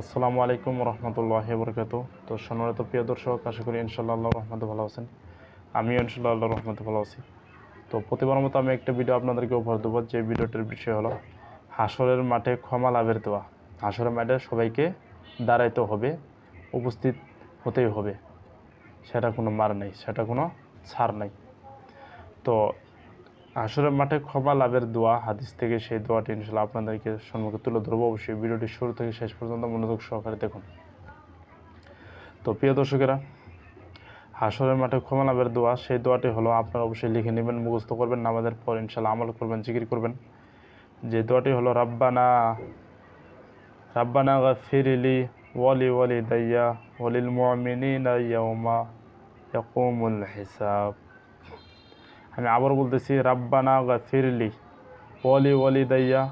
আসসালামু আলাইকুম রহমতুল্লাহ বরকাত। তো সম্মানিত প্রিয় দর্শক, আশা করি ইনশাল্লাহ আল্লাহ রহমতে ভালো আছেন। আমিও ইনশাল্লাহ আল্লাহ রহমতে ভালো আছি। তো প্রতিবার মতো আমি একটা ভিডিও আপনাদেরকে উপহার দেবো, যে ভিডিওটির বিষয় হলো হাসরের মাঠে ক্ষমা লাভের দেওয়া হাসরের মাঠে সবাইকে দাঁড়াইতে হবে, উপস্থিত হতেই হবে। সেটা কোনো মার নেই, সেটা কোনো ছাড় নেই। তো আসরের মাঠে ক্ষমা লাভের দোয়া, হাদিস থেকে সেই দোয়াটি ইনশাল্লাহ আপনাদেরকে সম্মুখে তুলে ধরবো। অবশ্যই ভিডিওটি শুরু থেকে শেষ পর্যন্ত মনোযোগ সহকারে দেখুন। তো প্রিয় দর্শকেরা হাসরের মাঠে ক্ষমা লাভের দোয়া, সেই দোয়াটি হলো আপনারা অবশ্যই লিখে নেবেন, মুখস্থ করবেন, নামাজের পর ইনশাল্লাহ আমল করবেন, জিকির করবেন। যে দোয়াটি হলো, রাব্বানা রাব্বানা গাফিরিলি ওয়ালি ওয়ালি দাইয়া ওয়ালিল মুমিনিনা ইয়াউমা ইয়াকুমুল হিসাব। আমি আবার বলতেছি, রাব্বানা গাফিরলি, ওয়ালি ওয়ালি দাইয়া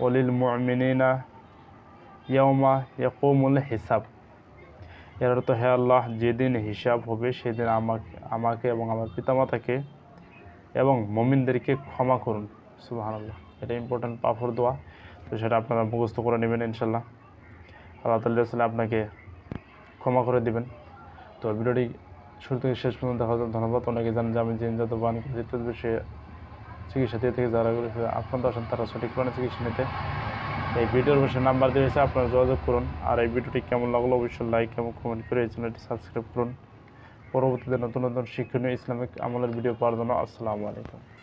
ওয়ালিল মুমিনিনা, ইয়াউমা ইয়াকুমুল হিসাব। এর অর্থ, হে আল্লাহ, যেদিন হিসাব হবে, সেদিন আমাকে আমাকে এবং আমার পিতামাতাকে এবং মমিনদেরকে ক্ষমা করুন। আল্লাহ এটা ইম্পর্ট্যান্ট পাফর দোয়া। তো সেটা আপনারা মুখস্থ করে নেবেন ইনশাল্লাহ আল্লাহ তাল্লাহ আপনাকে ক্ষমা করে দিবেন। তো ভিডিওটি শুরু থেকে শেষ পর্যন্ত দেখা যাবে ধন্যবাদ অনেকে জানেন যে আমি জিন যত বান ইত্যাদি বিষয়ে চিকিৎসা দিয়ে থেকে যারা আক্রান্ত আসেন তারা সঠিক প্রাণে চিকিৎসা নিতে। এই ভিডিওর বসে নাম্বার দিয়েছে আপনারা যোগাযোগ করুন। আর এই ভিডিওটি কেমন লাগল অবশ্যই লাইক এবং কমেন্ট করে এই চ্যানেলটি সাবস্ক্রাইব করুন। পরবর্তীতে নতুন নতুন শিক্ষণীয় ইসলামিক আমলের ভিডিও পাওয়ার জন্য আসসালামু আলাইকুম।